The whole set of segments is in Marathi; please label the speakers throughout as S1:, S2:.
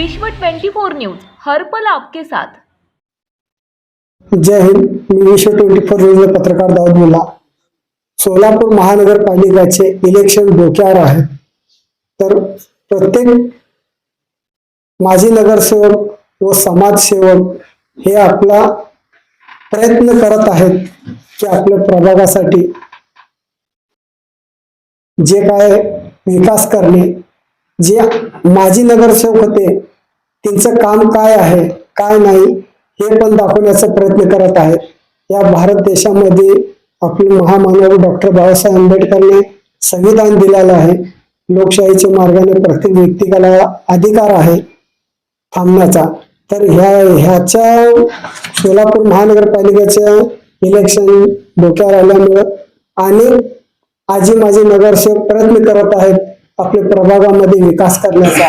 S1: विश्व 24 न्यूज हर पल आपके साथ.
S2: जय हिंद मी विश्व ट्वेंटी फोर न्यूज पत्रकार दाऊद मुला सोलापूर महानगरपालिकाचे इलेक्शन डोक्यावर आहे. तर प्रत्येक माजी नगरसेवक व समाजसेवक हे आपला प्रयत्न करत आहेत की आपल्या प्रभागासाठी जे काय विकास करणे जे माजी नगरसेवक होते. त्यांचं काम काय आहे काय नाही हे पण दाखवण्याचा प्रयत्न करत आहेत. या भारत देशामध्ये आपले महामानव डॉक्टर बाबासाहेब आंबेडकरने संविधान दिलेलं आहे. लोकशाहीच्या मार्गाने प्रत्येक व्यक्तीला अधिकार आहे थांबण्याचा. तर ह्या ह्याच्या सोलापूर महानगरपालिकेच्या इलेक्शन डोक्यावर आल्यामुळं अनेक आजी माझे नगरसेवक प्रयत्न करत आहेत. आपल्या प्रभागामध्ये विकास करण्याचा.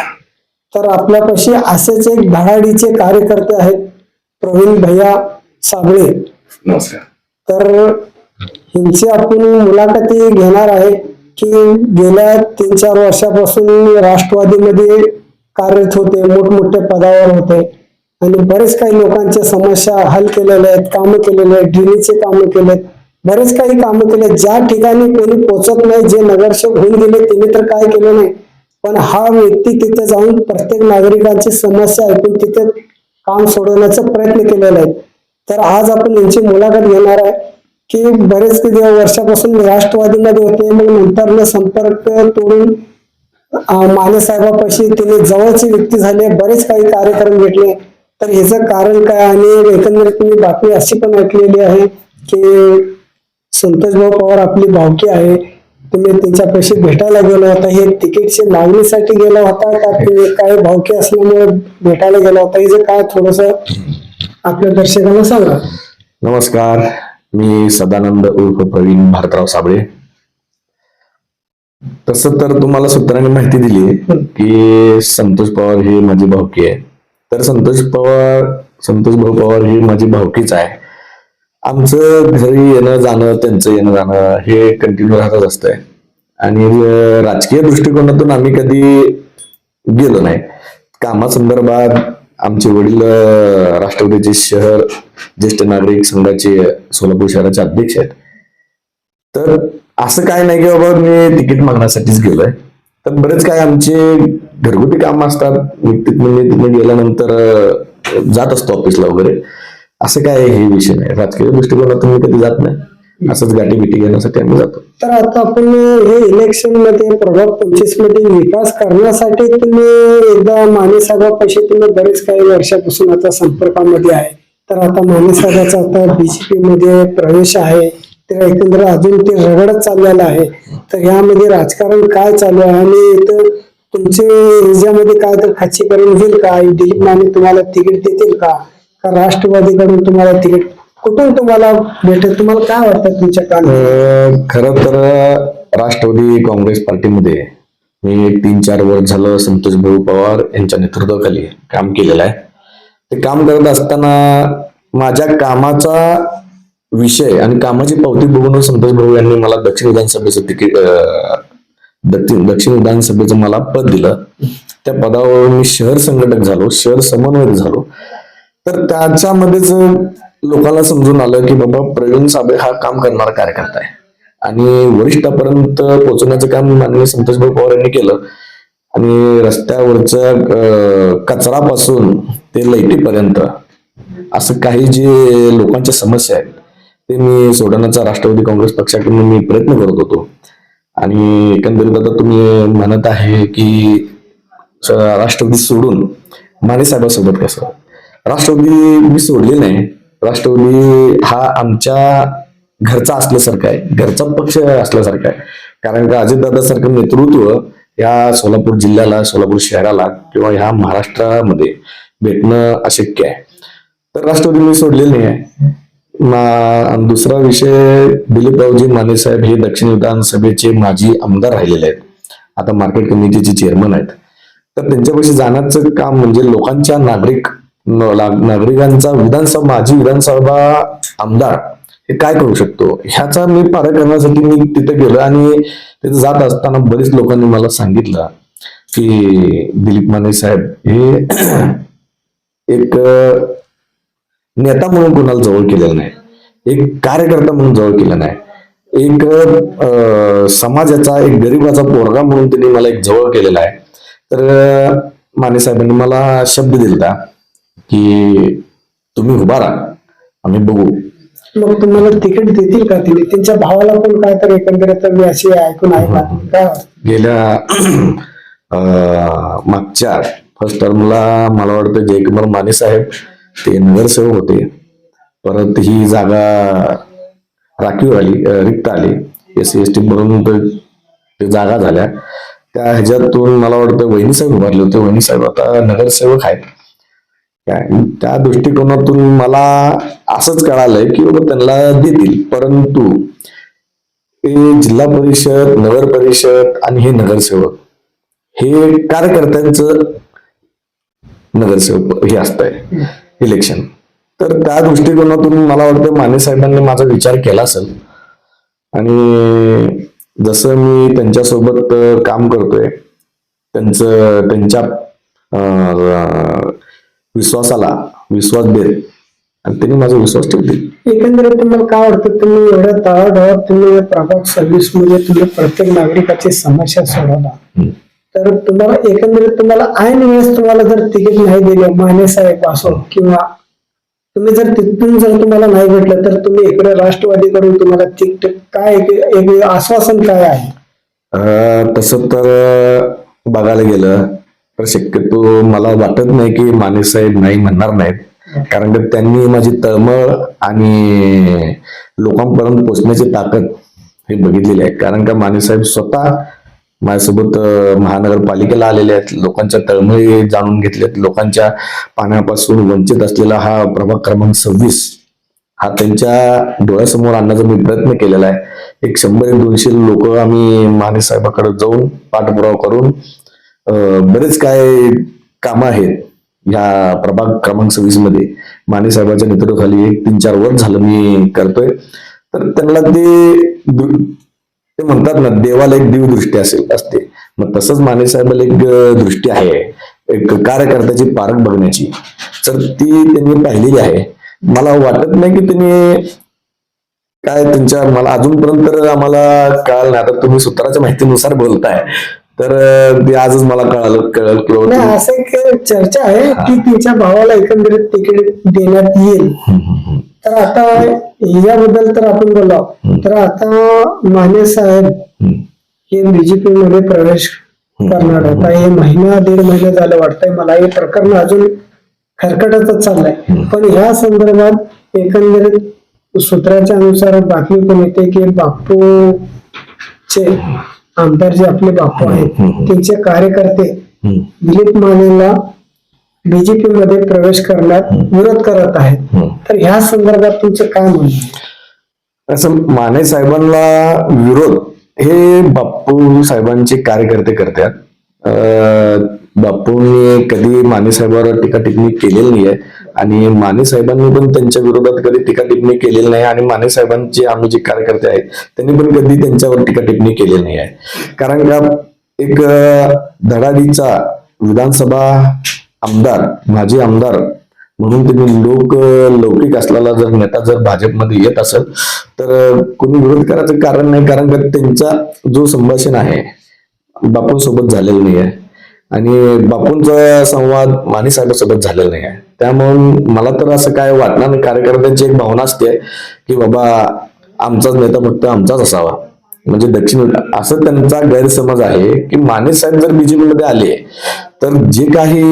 S2: तर आपल्यापाशी असेच एक धडाडीचे कार्यकर्ते आहेत प्रवीण भैया साबळे. तर ह्यांची आपण मुलाखती घेणार आहे की गेल्या तीन चार वर्षापासून राष्ट्रवादीमध्ये कार्यरत होते मोठमोठ्या पदावर होते आणि बरेच काही लोकांच्या समस्या हल केलेल्या आहेत कामं केलेले आहेत ड्रेनेजचे कामं केलेत. बरेच काही कामं केले. ज्या ठिकाणी कोणी पोचत नाही जे नगरसेवक होऊन गेले त्यांनी तर काय केलं नाही. पण हा व्यक्ती तिथे जाऊन प्रत्येक नागरिकांची समस्या ऐकून तिथे काम सोडवण्याचा प्रयत्न केलेला आहे. तर आज आपण यांची मुलाखत घेणार आहे की बरेच किती वर्षापासून राष्ट्रवादीमध्ये होते. मग नंतर संपर्क तोडून अं, माने साहेबापाशी तिने जवळची व्यक्ती झाले बरेच काही कार्यक्रम भेटले तर ह्याचं कारण काय? आणि एकंदरीत मी बातमी अशी पण ऐकलेली आहे की संतोष भाऊ पवार आपली भावकी आहे. तुम्ही त्यांच्यापाशी भेटायला गेला होता. हे तिकीटची मागणीसाठी गेला होता का? तुम्ही काय भावकी असल्यामुळे भेटायला गेला होता? हे काय थोडस आपल्या दर्शकांना सांगा.
S3: नमस्कार. मी सदानंद उर्फ प्रवीण भारतराव साबळे. तस तर तुम्हाला सूत्रांनी माहिती दिली की संतोष पवार हे माझी भावकी आहे. तर संतोष पवार संतोष भाऊ पवार हे माझी भावकीच आहे. आमचं घरी येणं जाणं त्यांचं येणं जाणं हे कंटिन्यू राहतच असतंय. आणि राजकीय दृष्टिकोनातून आम्ही कधी गेलो नाही. कामासंदर्भात आमचे वडील राष्ट्रवादीचे शहर ज्येष्ठ नागरिक संघाचे सोलापूर शहराचे अध्यक्ष आहेत. तर असं काय नाही की बाबा मी तिकीट मागण्यासाठीच गेलोय. तर बरेच काय आमचे घरगुती काम असतात. व्यक्तीत म्हणजे तिथे गेल्यानंतर जात असतो ऑफिसला वगैरे. असं काय हे विषय नाही. राजकीय दृष्टिकोनातून मी कधी जात नाही. असंच गाठी बिटी घेण्यासाठी आम्ही जातो.
S2: तर आता आपण हे इलेक्शनमध्ये प्रभाग पंचवीसमध्ये विकास करण्यासाठी तुम्ही एकदा माने साहेबापाशी तुम्ही बरेच काही वर्षापासून आता संपर्कामध्ये आहे. तर आता माने आता बीजेपी मध्ये प्रवेश आहे. तर एकंदर अजून ते रगडत चाललेलं आहे. तर यामध्ये राजकारण काय चालू आहे? आणि इथं तुमचे ह्याच्यामध्ये काय तर खाचीकरण होईल का? दिलीप माने तुम्हाला तिकीट देतील का? राष्ट्रवादीकडून तुम्हाला तिकीट कुठून तुम्हाला भेटेल? तुम्हाला काय वाटतं तुमच्या
S3: काल खर तर राष्ट्रवादी काँग्रेस पार्टीमध्ये मी एक तीन चार वर्ष झालं संतोष भाऊ पवार यांच्या नेतृत्वाखाली काम केलेलं आहे. ते काम करत असताना माझ्या कामाचा विषय आणि कामाची पावती बघून संतोष भाऊ यांनी मला दक्षिण विधानसभेचं तिकीट दक्षिण दक्षिण विधानसभेचं मला पद दिलं. त्या पदावर मी शहर संघटक झालो शहर समन्वयक झालो. तर त्याच्यामध्येच लोकांना समजून आलं की बाबा प्रवीण साबळे हा काम करणारा कार्यकर्ता आहे. आणि वरिष्ठापर्यंत पोहोचवण्याचं काम माननीय संतोषभाऊ पवार यांनी केलं. आणि रस्त्यावरच्या कचरापासून ते लैटीपर्यंत असं काही जे लोकांच्या समस्या आहेत ते मी सोडवण्याचा राष्ट्रवादी काँग्रेस पक्षाकडून मी प्रयत्न करत होतो. आणि एकंदरीत आता तुम्ही म्हणत आहे की राष्ट्रवादी सोडून माने साहेबांसोबत कसं? राष्ट्रवादी मी सोडली नाही. राष्ट्रवादी हा आमच्या घरचा असल्यासारखा आहे. घरचा पक्ष असल्यासारखा आहे. कारण का अजितदादा सारखं नेतृत्व या सोलापूर जिल्ह्याला सोलापूर शहराला किंवा ह्या महाराष्ट्रामध्ये भेटणं अशक्य आहे. तर राष्ट्रवादी मी सोडलेली नाही आहे. दुसरा विषय दिलीपरावजी माने साहेब हे दक्षिण विधानसभेचे माजी आमदार राहिलेले आहेत. आता मार्केट कमिटीचे चेअरमन आहेत. तर त्यांच्यापाशी जाण्याचं काम म्हणजे लोकांच्या नागरिक नागरिकांचा विधानसभा माजी विधानसभा आमदार हे काय करू शकतो? ह्याचा मी पार करण्यासाठी मी तिथे गेलो आणि तिथे जात असताना बरेच लोकांनी मला सांगितलं की दिलीप माने साहेब हे एक नेता म्हणून कोणाला जवळ केलेला नाही. एक कार्यकर्ता म्हणून जवळ केला नाही. एक अं, समाजाचा एक गरीबाचा पोरगा म्हणून त्यांनी मला एक जवळ केलेला आहे. तर माने साहेबांनी मला शब्द दिला की तुम्ही उभा राहा आम्ही बघू.
S2: मग तुम्हाला तिकीट देतील का तिने? त्यांच्या भावाला पण काय तर एकंदरीत मी अशी ऐकून आहे का? काय वाटतं?
S3: गेल्या मागच्या फर्स्ट टर्मला मला वाटतं जयकुमार माने साहेब ते नगरसेवक होते. परत ही जागा राखीव आली रिक्त आली. एस सी एस टी म्हणून ते ते जागा झाल्या. त्या ह्याच्यातून मला वाटतं वहिनी साहेब उभारले होते. वहिनी साहेब आता नगरसेवक आहेत. काय? त्या दृष्टिकोनातून मला असंच कळालंय की बाबा त्यांना देतील. परंतु ते जिल्हा परिषद नगर परिषद आणि हे नगरसेवक हे कार्यकर्त्यांचं नगरसेवक हे असतंय इलेक्शन तर त्या दृष्टिकोनातून मला वाटतं माने साहेबांनी माझा विचार केला असेल. आणि जसं मी त्यांच्यासोबत काम करतोय त्यांचं त्यांच्या अं, विश्वासाला विश्वास देत आणि त्यांनी माझा विश्वास ठेवतील
S2: एकंदरीत तुम्हाला काय वाटतं? तुम्ही एवढ्या तळागाळात तुम्ही प्रभाग सर्व्हिसमध्ये तुम्ही प्रत्येक नागरिकाची समस्या सोडवला. तर तुम्हाला एकंदरीत तुम्हाला ऐन वेळेस तुम्हाला जर तिकीट नाही दिले माने साहेब असो किंवा तुम्ही जर तिथून जर तुम्हाला नाही भेटलं तर तुम्ही इकडे राष्ट्रवादीकडून तुम्हाला तिकीट काय एक आश्वासन काय आहे?
S3: तसं तर बघायला गेलं तर शक्यतो मला वाटत नाही की माने साहेब नाही म्हणणार नाहीत. कारण की त्यांनी माझी तळमळ आणि लोकांपर्यंत पोचण्याची ताकद हे बघितलेली आहे. कारण का माने साहेब स्वतः माझ्यासोबत महानगरपालिकेला आलेले आहेत. लोकांच्या तळमळी जाणून घेतल्यात लोकांच्या पाण्यापासून वंचित असलेला हा प्रभाग क्रमांक सव्वीस हा त्यांच्या डोळ्यासमोर आणण्याचा मी प्रयत्न केलेला आहे. एक शंभर एक दोनशे लोक आम्ही माने साहेबाकडे जाऊन पाठपुरावा करून बरेच काय कामं आहेत या प्रभाग क्रमांक सव्वीसमध्ये. माने साहेबांच्या नेतृत्वाखाली एक तीन चार वर्ष झालं मी करतोय. तर त्यांना ते ते म्हणतात ना देवाला एक देव दृष्टी असेल असते. मग तसंच माने साहेबाला एक दृष्टी आहे. एक कार्यकर्त्याची पारख बघण्याची. तर ती त्यांनी पाहिलेली आहे. मला वाटत नाही की त्यांनी काय त्यांच्या मला अजूनपर्यंत आम्हाला कळालं नाही. आता तुम्ही सूत्राच्या माहितीनुसार बोलताय. तर ते आजच मला कळालं कळलं
S2: नाही असं एक चर्चा आहे की तिच्या भावाला एकंदरीत तिकीट देण्यात येईल. तर आता याबद्दल तर आपण बोलाव तर आता माने साहेब. हे बीजेपी मध्ये प्रवेश करणार आता हे महिना दीड महिने झालं वाटतंय. मला हे प्रकरण अजून खरकटतच चाललंय. पण ह्या संदर्भात एकंदरीत सूत्राच्या अनुसार बातमी पण येते की बापूचे आमदार जे आपले बापू आहेत त्यांचे कार्यकर्ते. दिलीप मानेला बीजेपी मध्ये प्रवेश करण्यात विरोध करत आहेत. तर ह्या संदर्भात तुमचं काय म्हणणं?
S3: असं माने साहेबांना विरोध हे बाप्पू साहेबांचे कार्यकर्ते करतात अं, बापूंनी कधी माने साहेबांवर टीका टिप्पणी केलेली नाही आहे आणि माने साहेबांनी पण त्यांच्या विरोधात कधी टीका टिप्पणी केलेली नाही आणि माने साहेबांचे आम्ही जे कार्यकर्ते आहेत त्यांनी पण कधी त्यांच्यावर टीका टिप्पणी केलेली नाही आहे कारण का एक धडाडीचा विधानसभा आमदार माजी आमदार म्हणून त्यांनी लोक लौकिक असलेला जर नेता जर भाजपमध्ये येत असेल तर कोणी विरोध करायचं कारण नाही कारण का त्यांचा जो संभाषण आहे बापूंसोबत झालेलं नाही आहे आणि बापूंचा संवाद माने साहेबांसोबत झालेला नाही आहे. त्यामुळे मला तर असं काय वाटणार नाही. कार्यकर्त्यांची एक भावना असते की बाबा आमचाच नेता फक्त आमचाच असावा. म्हणजे दक्षिण असं त्यांचा गैरसमज आहे की माने साहेब जर बीजेपी मध्ये आले तर जे काही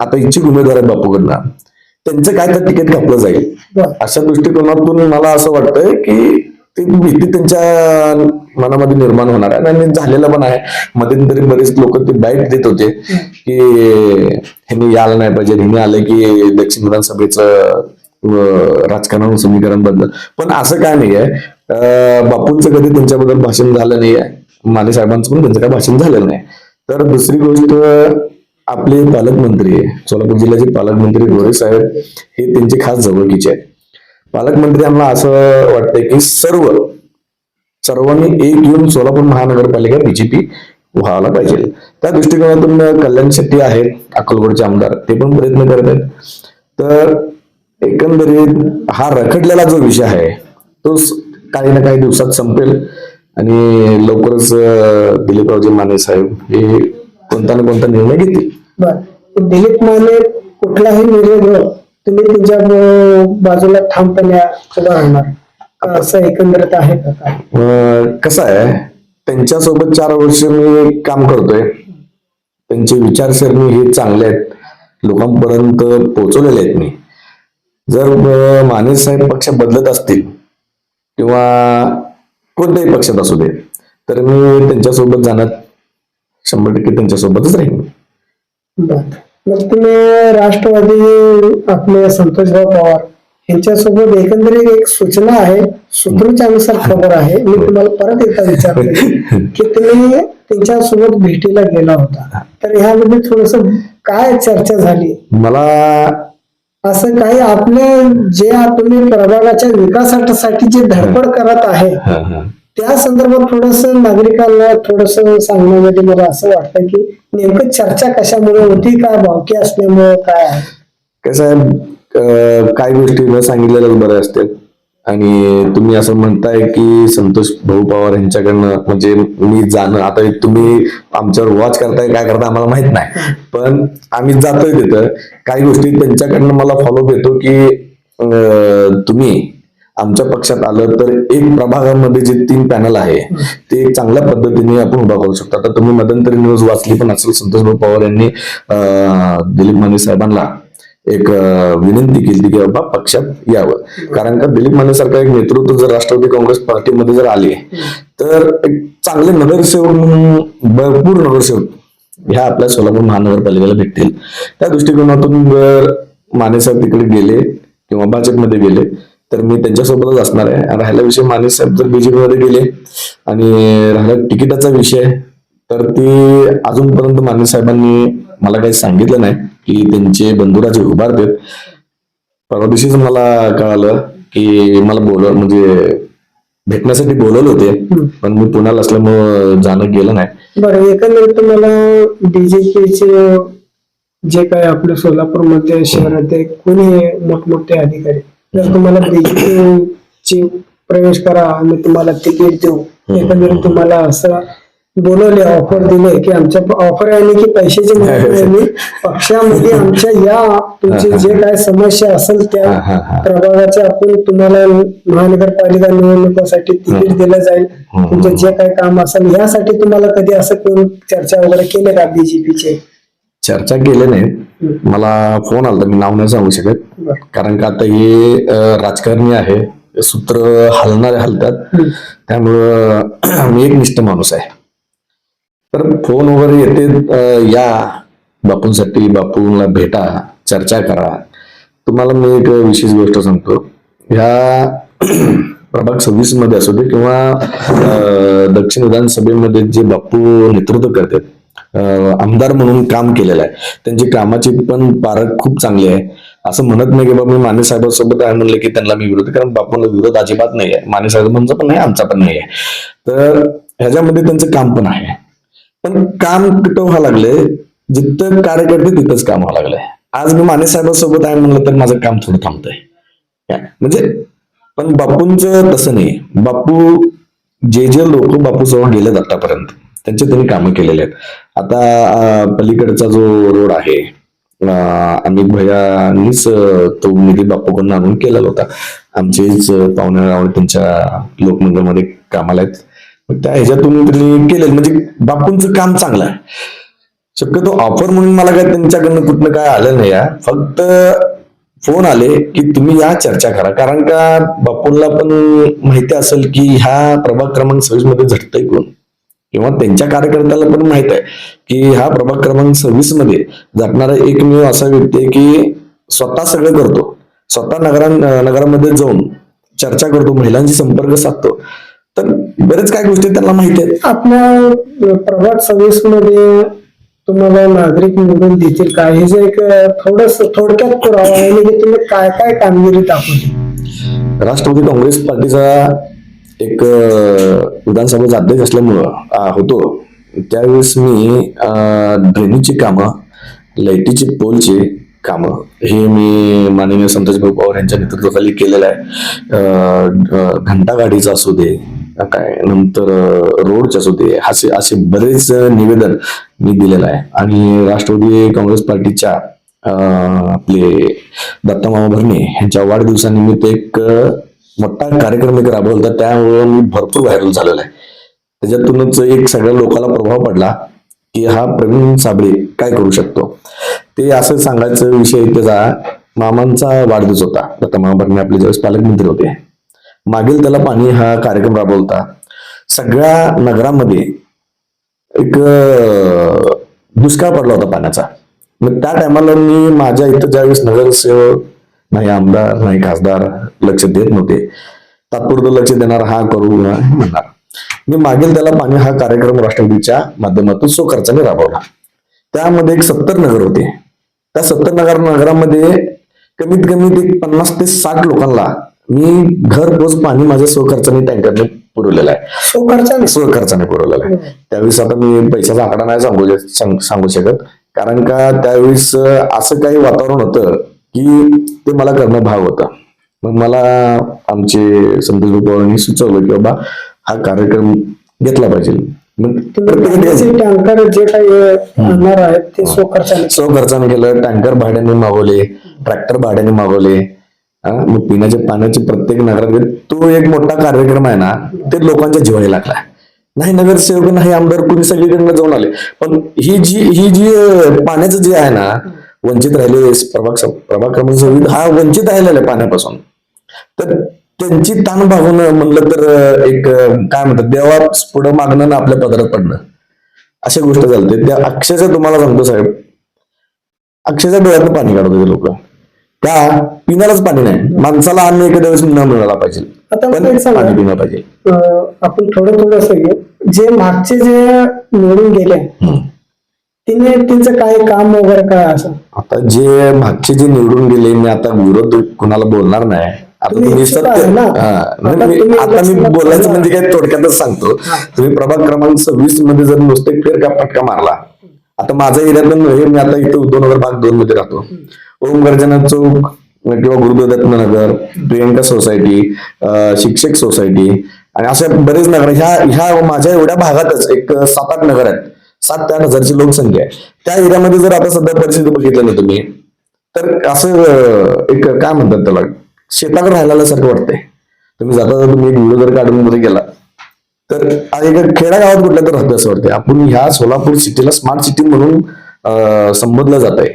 S3: आता इच्छुक उमेदवार आहेत बापूकडनं त्यांचं काय तर तिकीट कापलं जाईल. अशा दृष्टिकोनातून मला असं वाटतंय की ते भीती त्यांच्या मनामध्ये निर्माण होणार आहे. आणि झालेलं पण आहे. मध्यंतरी बरेच लोक ते बाईट देत होते की ह्यांनी यायला नाही पाहिजे. ह्यांनी आलं की दक्षिण विधानसभेचं राजकारण समीकरण बदल पण असं काय नाहीये. आहे बापूंचं कधी त्यांच्याबद्दल भाषण झालं नाहीये. माने साहेबांचं पण त्यांचं काय भाषण झालेलं नाही. तर दुसरी गोष्ट आपले पालकमंत्री सोलापूर जिल्ह्याचे पालकमंत्री गोरे साहेब हे त्यांचे खास जवळकीचे आहेत. पालकमंत्र्यांना असं वाटतंय की सर्व सर्वांनी एक येऊन सोलापूर महानगरपालिका बीजेपी व्हायला पाहिजे. त्या दृष्टिकोनातून कल्याण शेट्टी आहेत अक्कलकोटचे आमदार ते पण प्रयत्न करत आहेत. तर एकंदरीत हा रखडलेला जो विषय आहे तो काही ना काही दिवसात संपेल. आणि लवकरच अं, दिलीपरावजी माने साहेब हे कोणता ना कोणता निर्णय घेतील.
S2: दिलीप माने कुठलाही निर्णय घेऊन तुम्ही त्यांच्या ब- बाजूला ठामपणे उभा राहणार. असं एकंदरीत आहे का काय?
S3: कसं आहे त्यांच्यासोबत चार वर्ष मी काम करतोय. त्यांचे विचारसरणी हे चांगले आहेत. लोकांपर्यंत पोहोचवलेले आहेत मी. जर माने साहेब पक्ष बदलत असतील किंवा कोणत्याही पक्षात असू दे तर मी त्यांच्यासोबत जाण्यात शंभर टक्के त्यांच्यासोबतच राहीन.
S2: बर. मग तुम्ही राष्ट्रवादी आपले संतोषभाऊ पवार यांच्यासोबत एकंदरीत एक सूचना आहे. सूत्राच्या अनुसार खबर आहे. मी तुम्हाला परत एकदा विचारतो की तुम्ही त्यांच्यासोबत भेटीला गेला होता. तर ह्यामध्ये थोडस काय चर्चा झाली?
S3: मला
S2: असं काही आपले जे तुम्ही प्रभागाच्या विकासासाठी जे धडपड करत आहे. त्या संदर्भात थोडस नागरिकांना थोडस सांगण्यामध्ये मला असं वाटतं की नेमकं चर्चा कशामुळे होती? काय भावकी असल्यामुळे काय?
S3: कसं आहे काही गोष्टी न सांगितलेल्याच बऱ्या असतात आणि तुम्ही असं म्हणताय की संतोष भाऊ पवार यांच्याकडनं म्हणजे मी जाणं आता तुम्ही आमच्यावर वॉच करताय काय करताय आम्हाला माहीत नाही. पण आम्ही जातोय तिथं. काही गोष्टी त्यांच्याकडनं मला फॉलो येतो की तुम्ही आमच्या पक्षात आलं तर एक प्रभागामध्ये जे तीन पॅनल आहे ते चांगल्या पद्धतीने आपण उभा करू शकतो. आता तुम्ही मध्यंतरी न्यूज वाचली पण असेल संतोषभाऊ पवार यांनी दिलीप माने साहेबांना एक विनंती केली की बाबा पक्षात यावं. कारण का दिलीप माने सारखं एक नेतृत्व जर राष्ट्रवादी काँग्रेस पार्टीमध्ये जर आले तर एक चांगले नगरसेवक म्हणून भरपूर नगरसेवक ह्या आपल्या सोलापूर महानगरपालिकेला भेटतील. त्या दृष्टिकोनातून जर माने साहेब तिकडे गेले किंवा भाजपमध्ये गेले तर मी त्यांच्यासोबतच असणार आहे. आणि राहिला विषय माने साहेब जर बीजेपी मध्ये गेले आणि राहिला तिकिटाचा विषय तर ते अजूनपर्यंत माने साहेबांनी मला काही सांगितलं नाही की त्यांचे बंधुराजे उभारतात. परवा दिवशीच मला कळालं की मला बोल म्हणजे भेटण्यासाठी बोलवलं होते पण मी पुण्याला असल्यामुळं जाणं गेलं नाही.
S2: बरं एकंदरीत तुम्हाला बीजेपीचे जे काही आपल्या सोलापूरमध्ये शहरात कोणी मोठमोठे अधिकारी? जर तुम्हाला बीजेपीची प्रवेश करा आम्ही तुम्हाला तिकीट देऊ. एकंदरीत तुम्हाला असं बोलवले ऑफर दिले की आमच्या ऑफर आहे की पैशाची माहिती नाही मी पक्षामध्ये आमच्या या तुमची जे काय समस्या असेल त्या. प्रभागाच्या आपण तुम्हाला महानगरपालिका निवडणुकीसाठी तिकीट दिलं जाईल. तुमचं जे काही काम असेल यासाठी तुम्हाला कधी असं कोण चर्चा वगैरे केले का बीजेपीचे
S3: चर्चा केली नाही. मला फोन आला मी नाव नाही सांगू शकत. कारण का आता हे राजकारणी आहे सूत्र हलणारे हलतात. त्यामुळं मी एक निष्ठ माणूस आहे. तर फोन वगैरे येते या. बापूंसाठी बापूंना भेटा चर्चा करा. तुम्हाला मी एक विशेष गोष्ट सांगतो. ह्या प्रभाग सव्वीसमध्ये असू दे किंवा दक्षिण विधानसभेमध्ये जे बापू नेतृत्व करतात आमदार म्हणून काम केलेलं आहे. त्यांची कामाची पण पारख खूप चांगली आहे. असं म्हणत नाही की बाबा मी माने साहेबांसोबत आहे म्हणलं की त्यांना मी विरोध कारण बापूंना विरोध अजिबात नाही आहे माने साहेबांचा पण नाही आमचा पण नाही आहे तर ह्याच्यामध्ये त्यांचं काम पण आहे. पण काम कुठं व्हावं लागले? जिथं कार्यकर्ते तिथंच काम व्हावं लागलंय आज मी माने साहेबांसोबत आहे म्हणलं तर माझं काम थोडं थांबतंय. म्हणजे पण बापूंचं तसं नाही. बापू जे जे लोक बापू जवळ गेलेत आतापर्यंत त्यांचे त्यांनी कामं केलेले आहेत. आता पलीकडचा जो रोड आहे अमित भैयानीच तो निधी बापूकडून आणून केलेला होता. आमचेच पाहुणे रावळे त्यांच्या लोकमंडळमध्ये कामाला आहेत. मग त्या ह्याच्यातून त्यांनी केलेलं म्हणजे बापूंचं काम चांगलं आहे. शक्यतो ऑफर म्हणून मला काय त्यांच्याकडनं कुठनं काय आलं नाही आहे. फक्त फोन आले की तुम्ही या चर्चा करा. कारण का बापूंना पण माहिती असेल की ह्या प्रभाग क्रमांक सव्वीसमध्ये झटतंय कोण? किंवा त्यांच्या कार्यकर्त्याला पण माहीत आहे की हा प्रभाग क्रमांक सव्वीसमध्ये झटणारा एकमेव असा व्यक्ती आहे की स्वतः सगळं करतो. स्वतः नगरा नगरामध्ये जाऊन चर्चा करतो महिलांशी संपर्क साधतो. तर बरेच काय गोष्टी त्यांना माहिती आहेत.
S2: आपल्या प्रभाग सव्वीसमध्ये तुम्हाला नागरिक निवडून देतील का? हे जे एक थोडस थोडक्यात पुरावा आहे. म्हणजे तुम्ही काय काय कामगिरी दाखवली?
S3: राष्ट्रवादी काँग्रेस पार्टीचा एक अं, विधानसभेचा अध्यक्ष असल्यामुळं होतो. त्यावेळेस मी ड्रेनेजची कामं लाईटीची पोलची कामं हे मी माननीय संतोष भाऊ पवार यांच्या नेतृत्वाखाली केलेलं आहे. घंटागाडीचं घंटा गाडीचा असू दे काय नंतर रोडचे असू दे असे असे बरेच निवेदन मी दिलेलं आहे. आणि राष्ट्रवादी काँग्रेस पार्टीच्या आपले दत्ता मामा भरणे यांच्या वाढदिवसानिमित्त एक मोठा कार्यक्रम एक राबवला होता. त्यामुळे मी भरपूर व्हायरल झालेला आहे. त्याच्यातूनच एक सगळ्या लोकांना प्रभाव पडला की हा प्रवीण साबळे काय करू शकतो? ते असं सांगायचं विषय त्याचा. मामांचा वाढदिवस होता. आता मामा आपले ज्यावेळेस पालकमंत्री होते. मागील त्याला पाणी हा कार्यक्रम राबवता सगळ्या नगरामध्ये एक दुष्काळ पडला होता पाण्याचा. मग त्या टायमाला मी माझ्या इथं ज्यावेळेस नगरसेवक नाही आमदार नाही खासदार लक्ष देत नव्हते. तात्पुरतं लक्ष देणार हा करू म्हणणार. मी मागील त्याला पाणी हा कार्यक्रम राष्ट्रवादीच्या माध्यमातून सो खर्चाने राबवला त्यामध्ये एक सत्तर नगर होते. त्या सत्तर नगर नगरामध्ये कमीत कमी ते पन्नास ते साठ लोकांना मी घर पोच पाणी माझ्या स्वखर्चाने टँकरने पुरवलेलं आहे.
S2: सो खर्चाने
S3: स्वखर्चाने पुरवलेला आहे. त्यावेळेस आता मी पैशाचा आकडा नाही सांगू सांग- शकत. कारण का त्यावेळेस असं काही वातावरण होतं की ते मला करणं भाग होतं. मग मला आमचे संतोष पवारांनी सुचवलं की बाबा हा कार्यक्रम घेतला पाहिजे. मग
S2: टँकर जे काही सो खर्चाने
S3: सौ खर्चाने केलं टँकर भाड्याने मागवले ट्रॅक्टर भाड्याने मागवले हा, मग पिण्याच्या पाण्याचे प्रत्येक नगरात तो एक मोठा कार्यक्रम आहे ना ते लोकांच्या जिवाळी लागला. नाही नगरसेवक नाही आमदार कुणी सगळीकडनं जाऊन आले. पण ही जी ही जी पाण्याचं जे आहे ना वंचित राहिले प्रभाग प्रभाग क्रमांक सव्वीस. हा वंचित राहिलेला आहे पाण्यापासून. तर त्यांची ताण भागवणं म्हणलं तर एक काय म्हणतात देवा पुढं मागणं ना आपल्या पदरात पडणं. अशा गोष्ट चालते त्या अक्षरशः तुम्हाला सांगतो साहेब अक्षरशः डोळ्यातनं पाणी काढत होते लोक. का पिण्यालाच पाणी नाही. माणसाला अन्न एखाद्या वेळेस न मिळाला पाहिजे.
S2: आता
S3: पण. पाणी पाहिजे.
S2: आपण थोडं थोडस जे मागचे जे निवडून गेले. तिने त्यांचं काय काम वगैरे काय असं?
S3: आता जे मागचे जे निवडून गेले मी आता विरोध कुणाला बोलणार नाही. आता
S2: तुम्ही
S3: तुम्ही
S2: इच्छुक
S3: सत्य
S2: आहे ना?
S3: हा, नाही,
S2: आता
S3: मी- आता बोलायचं म्हणजे काय थोडक्यातच सांगतो. तुम्ही प्रभाग क्रमांक सव्वीसमध्ये जर नुसते फेर का फटका मारला आता माझ्या एरियातून हे मी आता इथे दोन हजार भाग दोन मध्ये राहतो. ओम गर्जना चौक किंवा गुरुदत्त नगर प्रियंका सोसायटी अं, शिक्षक सोसायटी आणि अशा बरेच नगर ह्या ह्या माझ्या एवढ्या भागातच एक सात आठ नगर आहेत. सात ते आठ हजारची लोकसंख्या आहे. त्या एरियामध्ये जर आता सध्या परिस्थिती बघितलं ना तुम्ही तर असं एक काय म्हणतात त्याला शेताकडे राहिलेल्या सारखं वाटतंय. तुम्ही जाता जाता तुम्ही एक व्हिडिओ जर काढून मध्ये गेला तर एका खेड्यागावात कुठल्या तर राहतं असं वाटतं आपण ह्या सोलापूर सिटीला स्मार्ट सिटी म्हणून संबोधलं जात आहे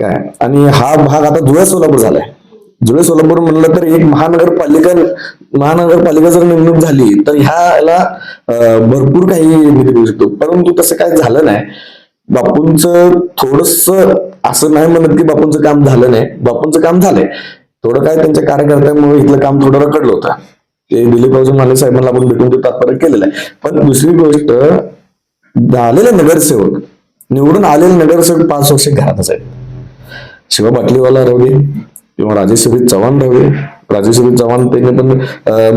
S3: काय? आणि हा भाग आता धुळे सोलापूर झालाय. धुळे सोलापूर म्हणलं तर एक महानगरपालिका महानगरपालिका जर नेमणूक झाली तर ह्याला भरपूर काही निधी देऊ शकतो. परंतु तसं काय झालं नाही. बापूंच थोडस असं नाही म्हणत की बापूंचं काम झालं नाही. बापूंचं काम झालंय. थोडं काय त्यांच्या कार्यकर्त्यामुळे इथलं काम थोडं रकडलं होतं. ते दिलीप रावजी माने साहेबांना आपण भेटून ते तात्पर्य केलेलं आहे. पण दुसरी गोष्ट आलेले नगरसेवक निवडून आलेले नगरसेवक पाच वर्ष घरातच आहेत. शिवा बाटलीवाला रवी किंवा राज्यसभेत चव्हाण राहावे राज्यसभेत चव्हाण त्यांनी पण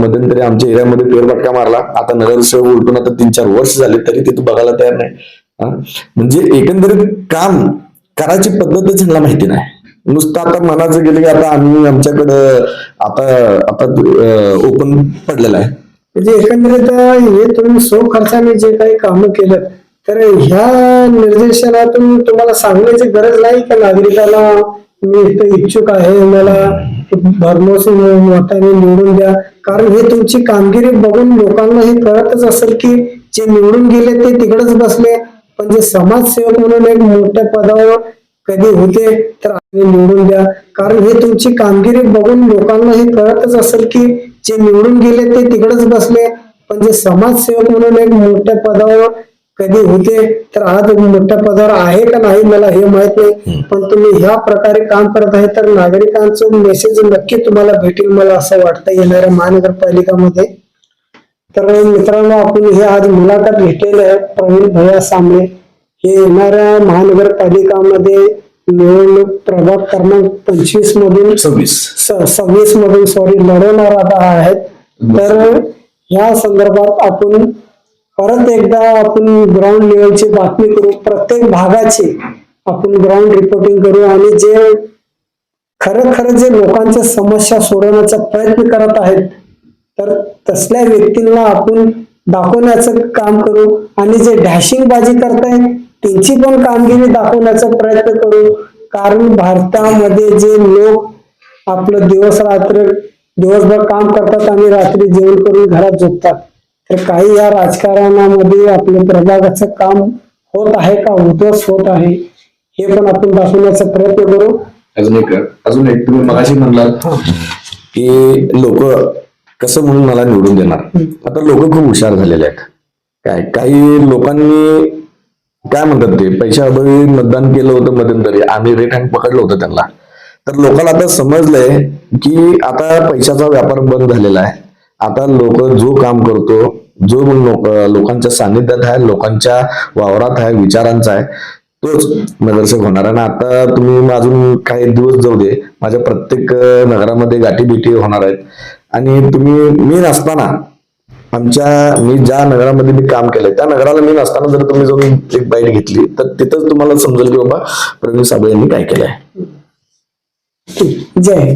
S3: मध्यंतरी आमच्या एरियामध्ये फेरफटका मारला. आता नगरसेवक उलटून आता तीन चार वर्ष झाले तरी ते तू बघायला तयार नाही. म्हणजे एकंदरीत काम करायची पद्धतच ह्यांना माहिती नाही. नुसतं आता मनाचं गेलं की आता आम्ही आमच्याकडं आता आता ओपन पडलेलं आहे.
S2: म्हणजे एकंदरीत हे तुम्ही सो खर्चाने जे काही काम केलं तर ह्या निर्देशनातून तुम्हाला सांगण्याची गरज नाही का नागरिकाला मी इथं इच्छुक आहे मला भरमोसे मताने निवडून द्या. कारण हे तुमची कामगिरी बघून लोकांना हे कळतच असेल की जे निवडून गेले ते तिकडेच बसले. पण जे समाजसेवक म्हणून एक मोठ्या पदावर कधी होते तर आम्ही निवडून द्या. कारण हे तुमची कामगिरी बघून लोकांना हे कळतच असेल की जे निवडून गेले ते तिकडेच बसले. पण जे समाजसेवक म्हणून एक मोठ्या पदावर कधी होते तर आज मोठ्या पदावर आहे का नाही मला हे माहीत नाही. पण तुम्ही ह्या प्रकारे काम करत आहे तर नागरिकांचं मेसेज नक्की तुम्हाला भेटेल मला असं वाटतं येणाऱ्या महानगरपालिकामध्ये. तर मित्रांनो आपण हे आज मुलाखत घेतलेलं आहे. प्रवीण भैया सामने. हे येणाऱ्या महानगरपालिकामध्ये निवडणूक प्रभाग क्रमांक पंचवीस मधून
S3: सव्वीस.
S2: सव्वीस मधून सॉरी लढवणार आता आहेत. तर या संदर्भात आपण परत एकदा आपण ग्राउंड लेवलची बातमी करू प्रत्येक भागाची आपण ग्राउंड रिपोर्टिंग करू आणि जे खरं खरं जे लोकांच्या समस्या सोडवण्याचा प्रयत्न करत आहेत तर तसल्या व्यक्तींना आपण दाखवण्याचं काम करू आणि जे डॅशिंगबाजी करताय त्यांची पण कामगिरी दाखवण्याचा प्रयत्न करू. कारण भारतामध्ये जे लोक आपलं दिवस रात्र दिवसभर काम करतात आणि रात्री जेवण करून घरात झोपतात. तर काही या राजकारणामध्ये आपल्या प्रभागाचं काम होत आहे का? उद्ध्वस्त होत आहे? हे पण आपण दाखवण्याचा प्रयत्न करू.
S3: अजून एक अजून एक तुम्ही मगाशी म्हणलात की लोक कसं म्हणून मला निवडून देणार? आता लोक खूप हुशार झालेले आहेत. काय काही लोकांनी काय म्हणतात ते? पैशाअभावी मतदान केलं होतं मध्यंतरी. आम्ही रेट हँड पकडलं होतं त्यांना. तर लोकांना आता समजलंय की आता पैशाचा व्यापार बंद झालेला आहे. आता लोक जो काम करतो जो लोक लोकांच्या सानिध्यात आहे लोकांच्या वावरात आहे विचारांचा आहे तोच नगरसेवक होणार आणि आता तुम्ही अजून काही दिवस जाऊ दे माझ्या प्रत्येक नगरामध्ये गाठी बिठी होणार आहेत. आणि तुम्ही मी नसताना आमच्या मी ज्या नगरामध्ये मी काम केलंय त्या नगराला मी नसताना जर तुम्ही जाऊन एक बाईट घेतली तर तिथंच तुम्हाला समजेल की बाबा प्रवीण साबळे यांनी काय केलंय.
S2: जय.